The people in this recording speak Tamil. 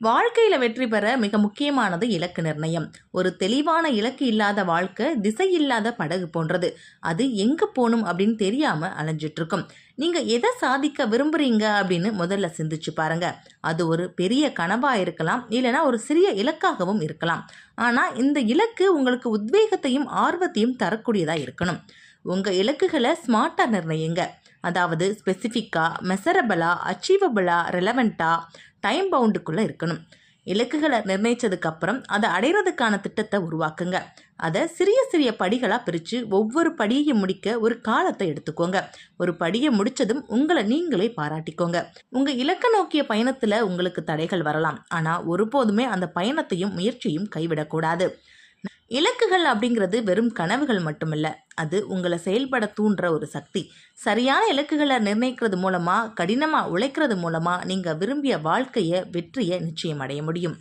வாழ்க்கையில் வெற்றி பெற மிக முக்கியமானது இலக்கு நிர்ணயம். ஒரு தெளிவான இலக்கு இல்லாத வாழ்க்கை திசை இல்லாத படகு போன்றது. அது எங்கே போகணும் அப்படின்னு தெரியாமல் அலைஞ்சிட்ருக்கும். நீங்கள் எதை சாதிக்க விரும்புகிறீங்க அப்படின்னு முதல்ல சிந்திச்சு பாருங்க. அது ஒரு பெரிய கனவாக இருக்கலாம் இல்லைன்னா ஒரு சிறிய இலக்காகவும் இருக்கலாம். ஆனால் இந்த இலக்கு உங்களுக்கு உத்வேகத்தையும் ஆர்வத்தையும் தரக்கூடியதாக இருக்கணும். உங்கள் இலக்குகளை ஸ்மார்ட்டாக நிர்ணயிங்க. அதாவது ஸ்பெசிஃபிக்காக மெசரபிளாக அச்சீவபிளாக ரெலவெண்ட்டாக டைம் பவுண்டுக்குள்ளே இருக்கணும். இலக்குகளை நிர்ணயித்ததுக்கு அப்புறம் அதை அடைகிறதுக்கான திட்டத்தை உருவாக்குங்க. அதை சிறிய சிறிய படிகளாக பிரித்து ஒவ்வொரு படியையும் முடிக்க ஒரு காலத்தை எடுத்துக்கோங்க. ஒரு படியை முடித்ததும் உங்களை நீங்களே பாராட்டிக்கோங்க. உங்கள் இலக்க நோக்கிய பயணத்தில் உங்களுக்கு தடைகள் வரலாம். ஆனால் ஒருபோதுமே அந்த பயணத்தையும் முயற்சியும் கைவிடக்கூடாது. இலக்குகள் அப்படிங்கிறது வெறும் கனவுகள் மட்டுமல்ல. அது உங்களை செயல்பட தூண்டுற ஒரு சக்தி. சரியான இலக்குகளை நிர்ணயிக்கிறது மூலமாக கடினமாக உழைக்கிறது மூலமாக நீங்கள் விரும்பிய வாழ்க்கையை வெற்றியை நிச்சயம் அடைய முடியும்.